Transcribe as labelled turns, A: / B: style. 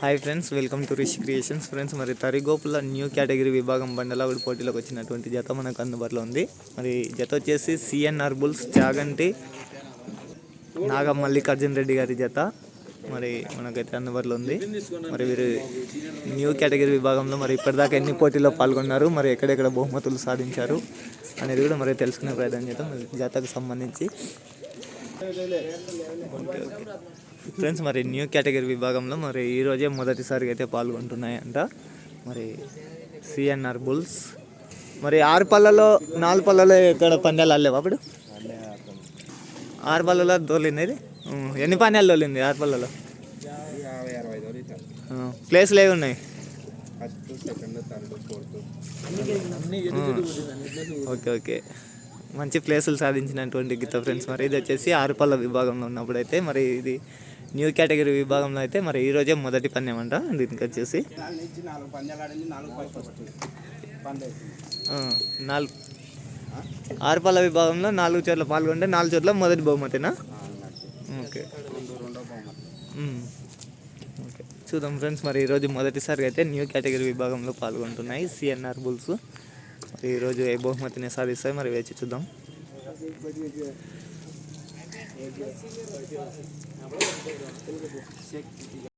A: Hi friends welcome to Rish creations friends మరి Tarigopula new category విభాగం బండలాగుడు పోటీలోకి వచ్చినటువంటి జత మనకు అందుబాటులో ఉంది. మరి జత వచ్చేసి సిఎన్ఆర్ బుల్స్ చాగంటి నాగ మల్లికార్జున్ రెడ్డి గారి జత మరి మనకైతే అందుబాటులో ఉంది. మరి వీరు న్యూ కేటగిరీ విభాగంలో మరి ఇప్పటిదాకా ఎన్ని పోటీల్లో పాల్గొన్నారు మరి ఎక్కడెక్కడ బహుమతులు సాధించారు అనేది కూడా మరి తెలుసుకునే ప్రయత్నం చేద్దాం. జాతకు జతకు సంబంధించి. ఓకే ఓకే ఫ్రెండ్స్ మరి న్యూ కేటగిరీ విభాగంలో మరి ఈరోజే మొదటిసారిగా అయితే పాల్గొంటున్నాయంట. మరి సిఎన్ఆర్ బుల్స్ మరి ఆరు పళ్ళలో నాలుగు పళ్ళలో ఎక్కడ పందాలు ఆడలేవా అప్పుడు? ఆరు పళ్ళలో తోలింది ఇది ఎన్ని పందాలు తోలింది ఆరు పళ్ళలో? ప్లేస్లు ఏవి ఉన్నాయి. Okay okay. మంచి ప్లేసులు సాధించినటువంటి గీత ఫ్రెండ్స్ మరి ఇది వచ్చేసి ఆరుపల్ల విభాగంలో ఉన్నప్పుడు అయితే మరి ఇది న్యూ కేటగిరీ విభాగంలో అయితే మరి ఈ రోజే మొదటి పందెం అంట. దీనికి వచ్చేసి
B: నాలుగు పందాలు
A: ఆరుపల్ల విభాగంలో నాలుగు చోట్ల పాల్గొంటే నాలుగు చోట్ల మొదటి బహుమతినా? ఓకే. ఓకే. చూద్దాం ఫ్రెండ్స్ మరి ఈరోజు మొదటిసారిగా అయితే న్యూ కేటగిరీ విభాగంలో పాల్గొంటున్నాయి సిఎన్ఆర్ బుల్స్. మరి ఈరోజు ఏ బహుమతిని సాధిస్తాయి? మరి వేచి చూద్దాం. ശരി